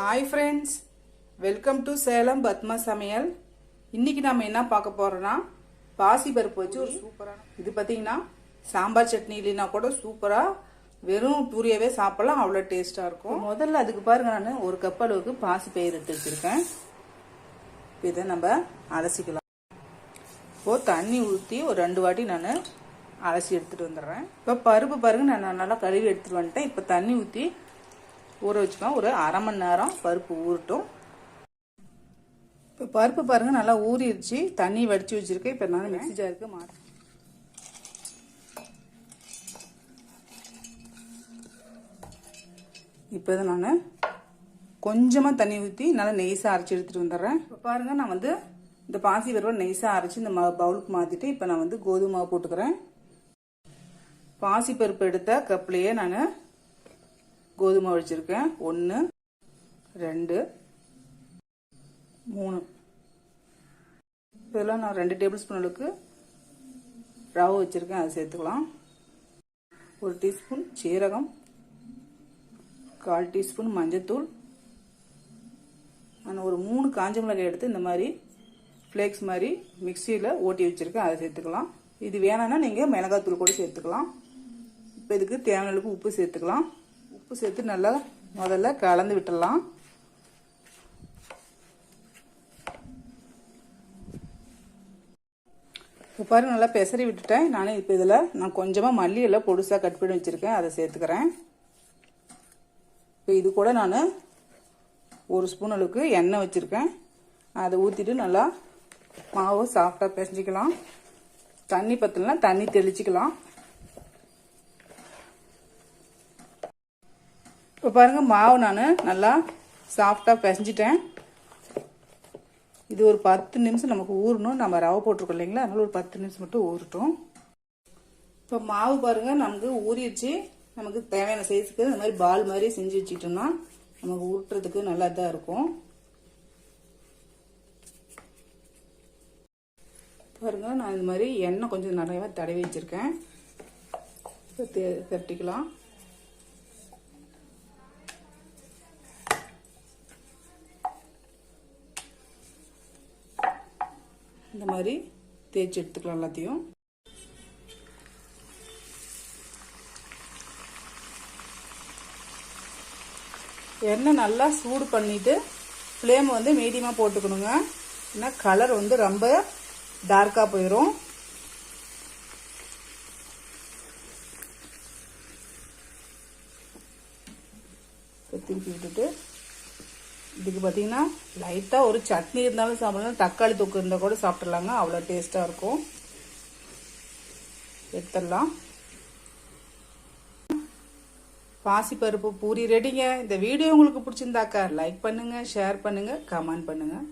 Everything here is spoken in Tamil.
Hi friends welcome to Salem Padma சமையல் இன்னைக்கு நம்ம என்ன பார்க்க போறோம்னா பாசி பருப்பு வச்சு ஒரு சூப்பரான இது பார்த்தீங்கன்னா சாம்பார் சட்னி இல்லைன்னா கூட சூப்பராக வெறும் பூரியாவே சாப்பிடலாம். அவ்வளோ டேஸ்ட்டாக இருக்கும். முதல்ல அதுக்கு பாருங்க நான் ஒரு கப் அளவுக்கு பாசி பயிர் எடுத்து வச்சிருக்கேன். இதை நம்ம அலசிக்கலாம். இப்போ தண்ணி ஊற்றி ஒரு ரெண்டு வாட்டி நான் அலசி எடுத்துகிட்டு வந்துடுறேன். இப்போ பருப்பு பாருங்க நான் நல்லா கழுவி எடுத்துகிட்டு வந்துட்டேன். இப்போ தண்ணி ஊற்றி ஊற வச்சுக்கலாம் ஒரு அரை மணி நேரம் பருப்பு ஊறட்டும். இப்போ பருப்பு பாருங்கள் நல்லா ஊறிடுச்சு. தண்ணி வடித்து வச்சிருக்கேன். இப்போ நான் மிக்சி ஜாருக்கு மாட்டேன் இப்போ இதை நான் கொஞ்சமாக தண்ணி ஊற்றி நல்லா நெய்ஸாக அரைச்சி எடுத்துகிட்டு வந்துடுறேன். இப்போ பாருங்கள் நான் வந்து இந்த பாசி பருவை நெய்ஸாக அரைச்சி இந்த மா பவுலுக்கு மாற்றிட்டு இப்போ நான் வந்து கோதுமை மாவு போட்டுக்கிறேன். பாசி பருப்பு எடுத்த கப்லேயே நான் கோதுமை வச்சுருக்கேன் ஒன்று ரெண்டு மூணு. இதெல்லாம் நான் ரெண்டு டேபிள் ஸ்பூன் அளவுக்கு ரவை வச்சுருக்கேன். அதை சேர்த்துக்கலாம். ஒரு டீஸ்பூன் சீரகம் கால் டீஸ்பூன் மஞ்சத்தூள். நான் ஒரு மூணு காஞ்ச மிளகாய் எடுத்து இந்த மாதிரி ஃப்ளேக்ஸ் மாதிரி மிக்சியில் ஓட்டி வச்சுருக்கேன். அதை சேர்த்துக்கலாம். இது வேணான்னா நீங்கள் மிளகாத்தூள் கூட சேர்த்துக்கலாம். இப்போ இதுக்கு தேவையான அளவுக்கு உப்பு சேர்த்துக்கலாம். உப்பு சேர்த்து நல்லா முதல்ல கலந்து விட்டுடலாம். இப்போ பாருங்க நல்லா பெசரி விட்டுட்டேன். நானும் இப்போ இதில் நான் கொஞ்சமாக மல்லி எல்லாம் பொடுசாக கட் பண்ணி வச்சுருக்கேன். அதை சேர்த்துக்கிறேன். இப்போ இது கூட நான் ஒரு ஸ்பூன் அளவுக்கு எண்ணெய் வச்சுருக்கேன். அதை ஊற்றிட்டு நல்லா மாவு சாஃப்டாக பிசைஞ்சிக்கலாம். தண்ணி பற்றலனா தண்ணி தெளிச்சிக்கலாம். இப்போ பாருங்கள் மாவு நான் நல்லா சாஃப்டாக பிசைஞ்சிட்டேன். இது ஒரு பத்து நிமிஷம் நமக்கு ஊறணும். நம்ம ரவை போட்டிருக்கோம் இல்லைங்களா? அதனால ஒரு பத்து நிமிஷம் மட்டும் ஊறட்டும். இப்போ மாவு பாருங்கள் நமக்கு ஊறிடுச்சு. நமக்கு தேவையான சைஸுக்கு இந்த மாதிரி பால் மாதிரி செஞ்சு வச்சுக்கிட்டோம்னா நமக்கு ஊட்டுறதுக்கு நல்லா தான் இருக்கும். பாருங்க நான் இந்த மாதிரி எண்ணெய் கொஞ்சம் நிறையவே தடவி வச்சிருக்கேன். இப்போ தட்டிக்கலாம் இந்த மாதிரி தேய்ச்சி எடுத்துக்கலாம் எல்லாத்தையும். எண்ணெய் நல்லா சூடு பண்ணிட்டு ஃப்ளேம் வந்து மீடியமாக போட்டுக்கணுங்க. ஏன்னா கலர் வந்து ரொம்ப டார்க்காக போயிடும் திருப்பி விட்டுட்டு இதுக்கு பார்த்தீங்கன்னா லைட்டாக ஒரு சட்னி இருந்தாலும் சாப்பிடலாம். தக்காளி தொக்கு இருந்தால் கூட சாப்பிட்றலாங்க அவ்வளோ டேஸ்ட்டாக இருக்கும். எடுத்துடலாம். பாசிப்பருப்பு பூரி ரெடிங்க இந்த வீடியோ உங்களுக்கு பிடிச்சிருந்தாக்கா லைக் பண்ணுங்கள் ஷேர் பண்ணுங்கள் கமெண்ட் பண்ணுங்கள்